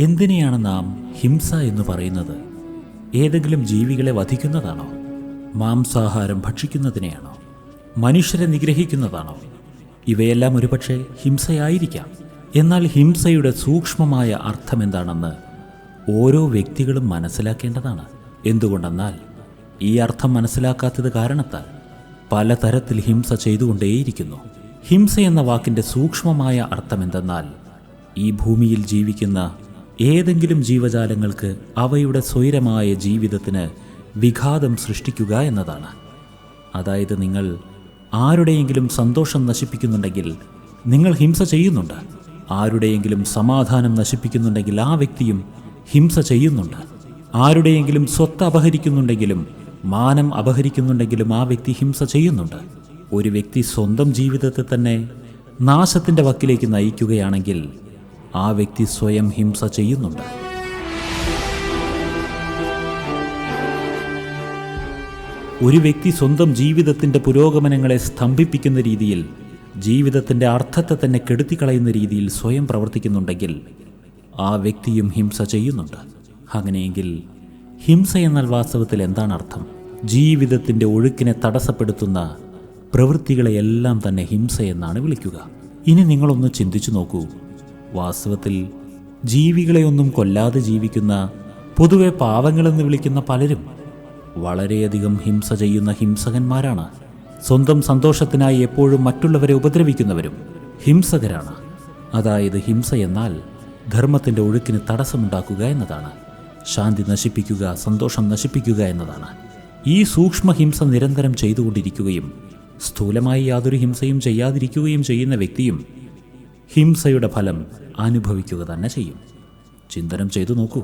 എന്തിനെയാണ് നാം ഹിംസ എന്ന് പറയുന്നത്? ഏതെങ്കിലും ജീവികളെ വധിക്കുന്നതാണോ? മാംസാഹാരം ഭക്ഷിക്കുന്നതിനെയാണോ? മനുഷ്യരെ നിഗ്രഹിക്കുന്നതാണോ? ഇവയെല്ലാം ഒരുപക്ഷെ ഹിംസയായിരിക്കാം. എന്നാൽ ഹിംസയുടെ സൂക്ഷ്മമായ അർത്ഥം എന്താണെന്ന് ഓരോ വ്യക്തികളും മനസ്സിലാക്കേണ്ടതാണ്. എന്തുകൊണ്ടെന്നാൽ ഈ അർത്ഥം മനസ്സിലാക്കാത്തത് കാരണത്താൽ പലതരത്തിൽ ഹിംസ ചെയ്തുകൊണ്ടേയിരിക്കുന്നു. ഹിംസ എന്ന വാക്കിന്റെ സൂക്ഷ്മമായ അർത്ഥം എന്തെന്നാൽ ഈ ഭൂമിയിൽ ജീവിക്കുന്ന ഏതെങ്കിലും ജീവജാലങ്ങൾക്ക് അവയുടെ സ്വൈരമായ ജീവിതത്തിന് വിഘാതം സൃഷ്ടിക്കുക എന്നതാണ്. അതായത് നിങ്ങൾ ആരുടെയെങ്കിലും സന്തോഷം നശിപ്പിക്കുന്നുണ്ടെങ്കിൽ നിങ്ങൾ ഹിംസ ചെയ്യുന്നുണ്ട്. ആരുടെയെങ്കിലും സമാധാനം നശിപ്പിക്കുന്നുണ്ടെങ്കിൽ ആ വ്യക്തിയും ഹിംസ ചെയ്യുന്നുണ്ട്. ആരുടെയെങ്കിലും സ്വത്ത് അപഹരിക്കുന്നുണ്ടെങ്കിലും മാനം അപഹരിക്കുന്നുണ്ടെങ്കിലും ആ വ്യക്തി ഹിംസ ചെയ്യുന്നുണ്ട്. ഒരു വ്യക്തി സ്വന്തം ജീവിതത്തെ തന്നെ നാശത്തിന്റെ വക്കിലേക്ക് നയിക്കുകയാണെങ്കിൽ ആ വ്യക്തി സ്വയം ഹിംസ ചെയ്യുന്നുണ്ട്. ഒരു വ്യക്തി സ്വന്തം ജീവിതത്തിന്റെ പുരോഗമനങ്ങളെ സ്തംഭിപ്പിക്കുന്ന രീതിയിൽ ജീവിതത്തിന്റെ അർത്ഥത്തെ തന്നെ കെടുത്തിക്കളയുന്ന രീതിയിൽ സ്വയം പ്രവർത്തിക്കുന്നുണ്ടെങ്കിൽ ആ വ്യക്തിയും ഹിംസ ചെയ്യുന്നുണ്ട്. അങ്ങനെയെങ്കിൽ ഹിംസ എന്നാൽ വാസ്തവത്തിൽ എന്താണ് അർത്ഥം? ജീവിതത്തിന്റെ ഒഴുക്കിനെ തടസ്സപ്പെടുത്തുന്ന പ്രവൃത്തികളെയെല്ലാം തന്നെ ഹിംസ എന്നാണ് വിളിക്കുക. ഇനി നിങ്ങളൊന്ന് ചിന്തിച്ചു നോക്കൂ. വാസ്തവത്തിൽ ജീവികളെയൊന്നും കൊല്ലാതെ ജീവിക്കുന്ന പൊതുവെ പാവങ്ങളെന്ന് വിളിക്കുന്ന പലരും വളരെയധികം ഹിംസ ചെയ്യുന്ന ഹിംസകന്മാരാണ്. സ്വന്തം സന്തോഷത്തിനായി എപ്പോഴും മറ്റുള്ളവരെ ഉപദ്രവിക്കുന്നവരും ഹിംസകരാണ്. അതായത് ഹിംസ എന്നാൽ ധർമ്മത്തിന്റെ ഒഴുക്കിന് തടസ്സമുണ്ടാക്കുക എന്നതാണ്. ശാന്തി നശിപ്പിക്കുക സന്തോഷം നശിപ്പിക്കുക എന്നതാണ്. ഈ സൂക്ഷ്മ ഹിംസ നിരന്തരം ചെയ്തുകൊണ്ടിരിക്കുകയും സ്ഥൂലമായി യാതൊരു ഹിംസയും ചെയ്യാതിരിക്കുകയും ചെയ്യുന്ന വ്യക്തിയും ഹിംസയുടെ ഫലം അനുഭവിക്കുക തന്നെ ചെയ്യും. ചിന്തനം ചെയ്തു നോക്കൂ.